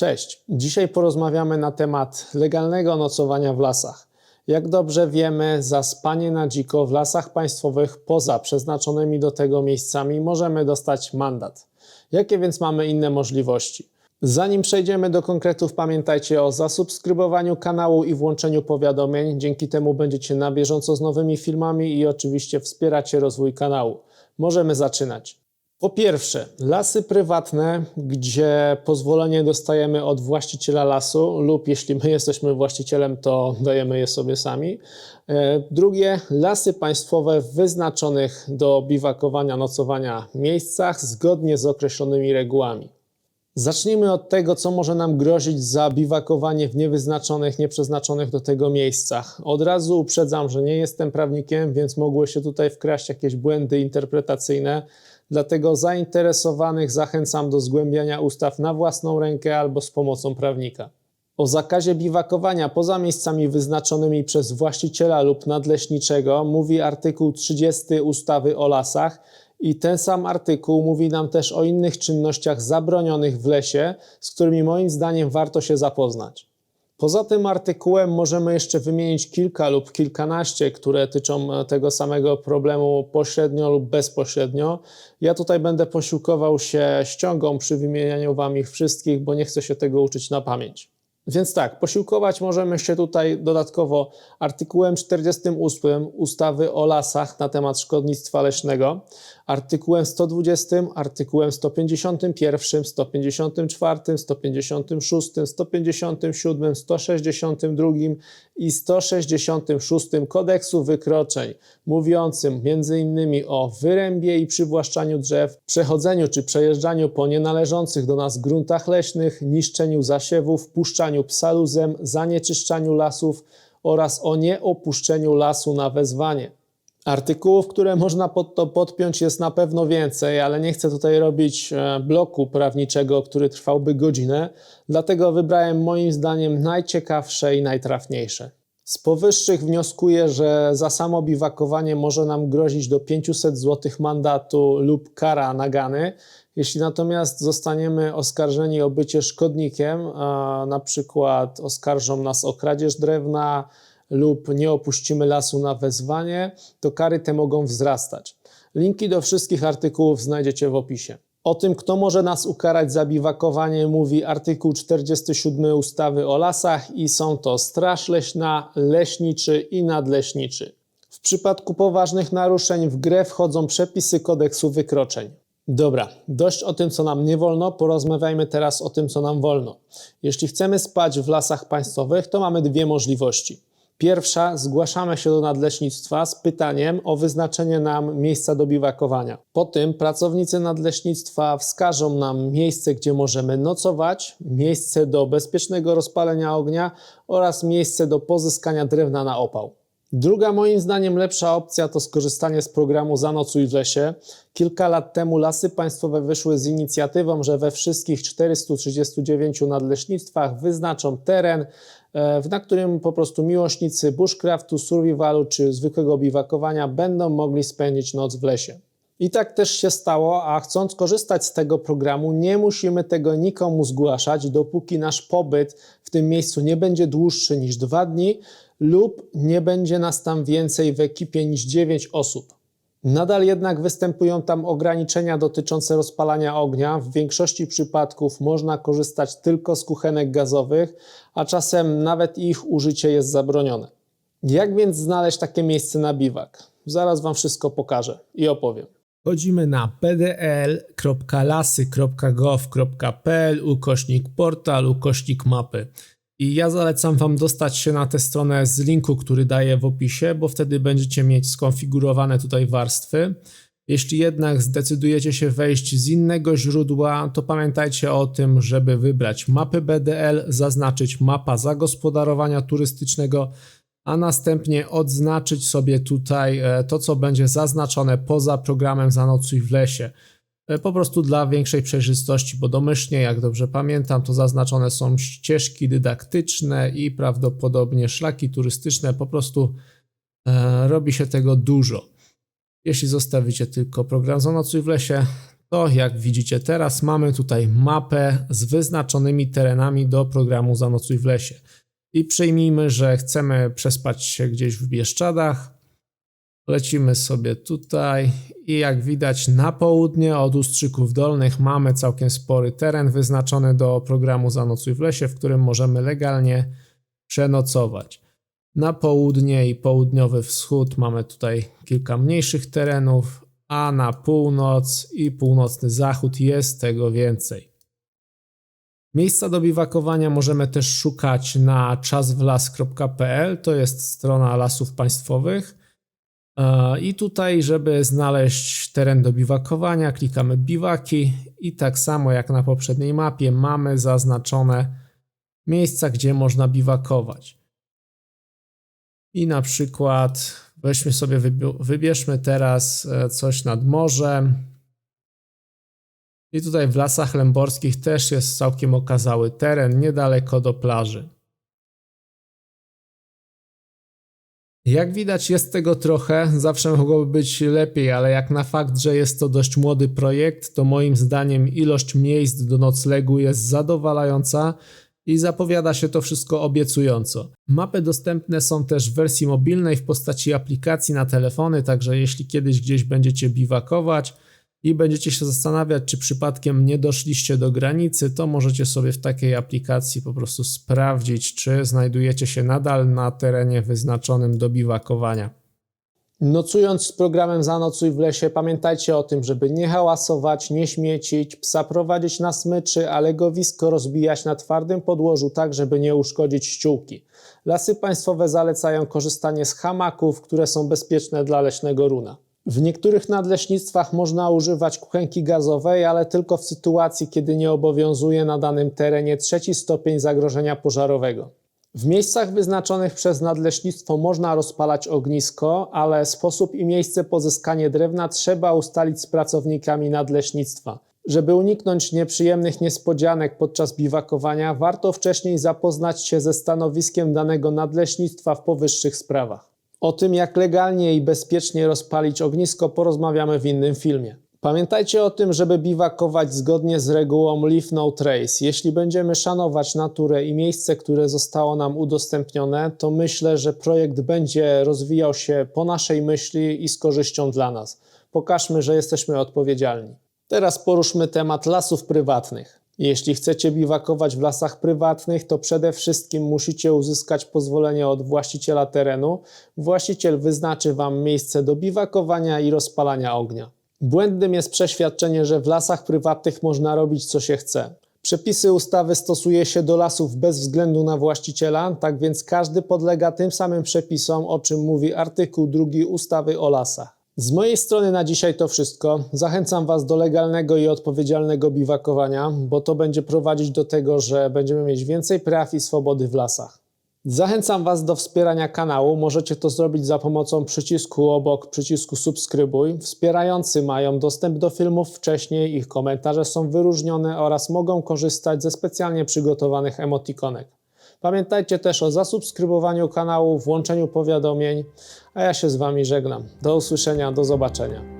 Cześć. Dzisiaj porozmawiamy na temat legalnego nocowania w lasach. Jak dobrze wiemy, za spanie na dziko w lasach państwowych poza przeznaczonymi do tego miejscami możemy dostać mandat. Jakie więc mamy inne możliwości? Zanim przejdziemy do konkretów, pamiętajcie o zasubskrybowaniu kanału i włączeniu powiadomień. Dzięki temu będziecie na bieżąco z nowymi filmami i oczywiście wspieracie rozwój kanału. Możemy zaczynać. Po pierwsze, lasy prywatne, gdzie pozwolenie dostajemy od właściciela lasu, lub jeśli my jesteśmy właścicielem, to dajemy je sobie sami. E, Drugie, lasy państwowe w wyznaczonych do biwakowania, nocowania miejscach zgodnie z określonymi regułami. Zacznijmy od tego, co może nam grozić za biwakowanie w niewyznaczonych, nieprzeznaczonych do tego miejscach. Od razu uprzedzam, że nie jestem prawnikiem, więc mogły się tutaj wkraść jakieś błędy interpretacyjne. Dlatego zainteresowanych zachęcam do zgłębiania ustaw na własną rękę albo z pomocą prawnika. O zakazie biwakowania poza miejscami wyznaczonymi przez właściciela lub nadleśniczego mówi artykuł 30 ustawy o lasach i ten sam artykuł mówi nam też o innych czynnościach zabronionych w lesie, z którymi moim zdaniem warto się zapoznać. Poza tym artykułem możemy jeszcze wymienić kilka lub kilkanaście, które tyczą e, tego samego problemu pośrednio lub bezpośrednio. Ja tutaj będę posiłkował się ściągą przy wymienianiu Wam ich wszystkich, bo nie chcę się tego uczyć na pamięć. Więc tak, posiłkować możemy się tutaj dodatkowo artykułem 48 ustawy o lasach na temat szkodnictwa leśnego, artykułem 120, artykułem 151, 154, 156, 157, 162 i 166 kodeksu wykroczeń, mówiącym m.in. o wyrębie i przywłaszczaniu drzew, przechodzeniu czy przejeżdżaniu po nienależących do nas gruntach leśnych, niszczeniu zasiewów, puszczaniu psa luzem, zanieczyszczaniu lasów oraz o nieopuszczeniu lasu na wezwanie. Artykułów, które można pod to podpiąć jest na pewno więcej, ale nie chcę tutaj robić e, bloku prawniczego, który trwałby godzinę, dlatego wybrałem moim zdaniem najciekawsze i najtrafniejsze. Z powyższych wnioskuję, że za samo biwakowanie może nam grozić do 500 zł mandatu lub kara nagany. Jeśli natomiast zostaniemy oskarżeni o bycie szkodnikiem, na przykład oskarżą nas o kradzież drewna, lub nie opuścimy lasu na wezwanie, to kary te mogą wzrastać. Linki do wszystkich artykułów znajdziecie w opisie. O tym, kto może nas ukarać za biwakowanie, mówi artykuł 47 ustawy o lasach i są to Straż Leśna, Leśniczy i Nadleśniczy. W przypadku poważnych naruszeń w grę wchodzą przepisy kodeksu wykroczeń. Dobra, dość o tym, co nam nie wolno, porozmawiajmy teraz o tym, co nam wolno. Jeśli chcemy spać w lasach państwowych, to mamy dwie możliwości. Pierwsza, zgłaszamy się do nadleśnictwa z pytaniem o wyznaczenie nam miejsca do biwakowania. Po tym pracownicy nadleśnictwa wskażą nam miejsce, gdzie możemy nocować, miejsce do bezpiecznego rozpalenia ognia oraz miejsce do pozyskania drewna na opał. Druga, moim zdaniem, lepsza opcja to skorzystanie z programu Zanocuj w lesie. Kilka lat temu lasy państwowe wyszły z inicjatywą, że we wszystkich 439 nadleśnictwach wyznaczą teren, na którym po prostu miłośnicy bushcraftu, survivalu czy zwykłego biwakowania będą mogli spędzić noc w lesie. I tak też się stało, a chcąc korzystać z tego programu, nie musimy tego nikomu zgłaszać, dopóki nasz pobyt w tym miejscu nie będzie dłuższy niż dwa dni lub nie będzie nas tam więcej w ekipie niż 9 osób. Nadal jednak występują tam ograniczenia dotyczące rozpalania ognia. W większości przypadków można korzystać tylko z kuchenek gazowych, a czasem nawet ich użycie jest zabronione. Jak więc znaleźć takie miejsce na biwak? Zaraz Wam wszystko pokażę i opowiem. Chodzimy na pdl.lasy.gov.pl ukośnik portal, ukośnik mapy. I ja zalecam Wam dostać się na tę stronę z linku, który daję w opisie, bo wtedy będziecie mieć skonfigurowane tutaj warstwy. Jeśli jednak zdecydujecie się wejść z innego źródła, to pamiętajcie o tym, żeby wybrać mapy BDL, zaznaczyć mapa zagospodarowania turystycznego, a następnie odznaczyć sobie tutaj e, to, co będzie zaznaczone poza programem Zanocuj w lesie. E, po prostu dla większej przejrzystości, bo domyślnie, jak dobrze pamiętam, to zaznaczone są ścieżki dydaktyczne i prawdopodobnie szlaki turystyczne. Po prostu e, robi się tego dużo. Jeśli zostawicie tylko program Zanocuj w lesie, to jak widzicie teraz mamy tutaj mapę z wyznaczonymi terenami do programu Zanocuj w lesie. I przyjmijmy, że chcemy przespać się gdzieś w Bieszczadach. Lecimy sobie tutaj i jak widać na południe od Ustrzyków Dolnych mamy całkiem spory teren wyznaczony do programu Zanocuj w lesie, w którym możemy legalnie przenocować. Na południe i południowy wschód mamy tutaj kilka mniejszych terenów, a na północ i północny zachód jest tego więcej. Miejsca do biwakowania możemy też szukać na czaswlas.pl, to jest strona lasów państwowych. E, I tutaj, żeby znaleźć teren do biwakowania, klikamy biwaki i tak samo jak na poprzedniej mapie mamy zaznaczone miejsca, gdzie można biwakować. I na przykład weźmy sobie, wybi- wybierzmy teraz e, coś nad morzem. I tutaj w Lasach Lęborskich też jest całkiem okazały teren, niedaleko do plaży. Jak widać, jest tego trochę, zawsze mogłoby być lepiej, ale jak na fakt, że jest to dość młody projekt, to moim zdaniem ilość miejsc do noclegu jest zadowalająca i zapowiada się to wszystko obiecująco. Mapy dostępne są też w wersji mobilnej w postaci aplikacji na telefony, także jeśli kiedyś gdzieś będziecie biwakować i będziecie się zastanawiać, czy przypadkiem nie doszliście do granicy, to możecie sobie w takiej aplikacji po prostu sprawdzić, czy znajdujecie się nadal na terenie wyznaczonym do biwakowania. Nocując z programem Zanocuj w lesie, pamiętajcie o tym, żeby nie hałasować, nie śmiecić, psa prowadzić na smyczy, a legowisko rozbijać na twardym podłożu tak, żeby nie uszkodzić ściółki. Lasy państwowe zalecają korzystanie z hamaków, które są bezpieczne dla leśnego runa. W niektórych nadleśnictwach można używać kuchenki gazowej, ale tylko w sytuacji, kiedy nie obowiązuje na danym terenie trzeci stopień zagrożenia pożarowego. W miejscach wyznaczonych przez nadleśnictwo można rozpalać ognisko, ale sposób i miejsce pozyskania drewna trzeba ustalić z pracownikami nadleśnictwa. Żeby uniknąć nieprzyjemnych niespodzianek podczas biwakowania, warto wcześniej zapoznać się ze stanowiskiem danego nadleśnictwa w powyższych sprawach. O tym, jak legalnie i bezpiecznie rozpalić ognisko, porozmawiamy w innym filmie. Pamiętajcie o tym, żeby biwakować zgodnie z regułą Leave No Trace. Jeśli będziemy szanować naturę i miejsce, które zostało nam udostępnione, to myślę, że projekt będzie rozwijał się po naszej myśli i z korzyścią dla nas. Pokażmy, że jesteśmy odpowiedzialni. Teraz poruszmy temat lasów prywatnych. Jeśli chcecie biwakować w lasach prywatnych, to przede wszystkim musicie uzyskać pozwolenie od właściciela terenu. Właściciel wyznaczy Wam miejsce do biwakowania i rozpalania ognia. Błędnym jest przeświadczenie, że w lasach prywatnych można robić co się chce. Przepisy ustawy stosuje się do lasów bez względu na właściciela, tak więc każdy podlega tym samym przepisom, o czym mówi artykuł 2 ustawy o lasach. Z mojej strony na dzisiaj to wszystko. Zachęcam Was do legalnego i odpowiedzialnego biwakowania, bo to będzie prowadzić do tego, że będziemy mieć więcej praw i swobody w lasach. Zachęcam Was do wspierania kanału. Możecie to zrobić za pomocą przycisku obok przycisku subskrybuj. Wspierający mają dostęp do filmów wcześniej, ich komentarze są wyróżnione oraz mogą korzystać ze specjalnie przygotowanych emotikonek. Pamiętajcie też o zasubskrybowaniu kanału, włączeniu powiadomień, a ja się z Wami żegnam. Do usłyszenia, do zobaczenia.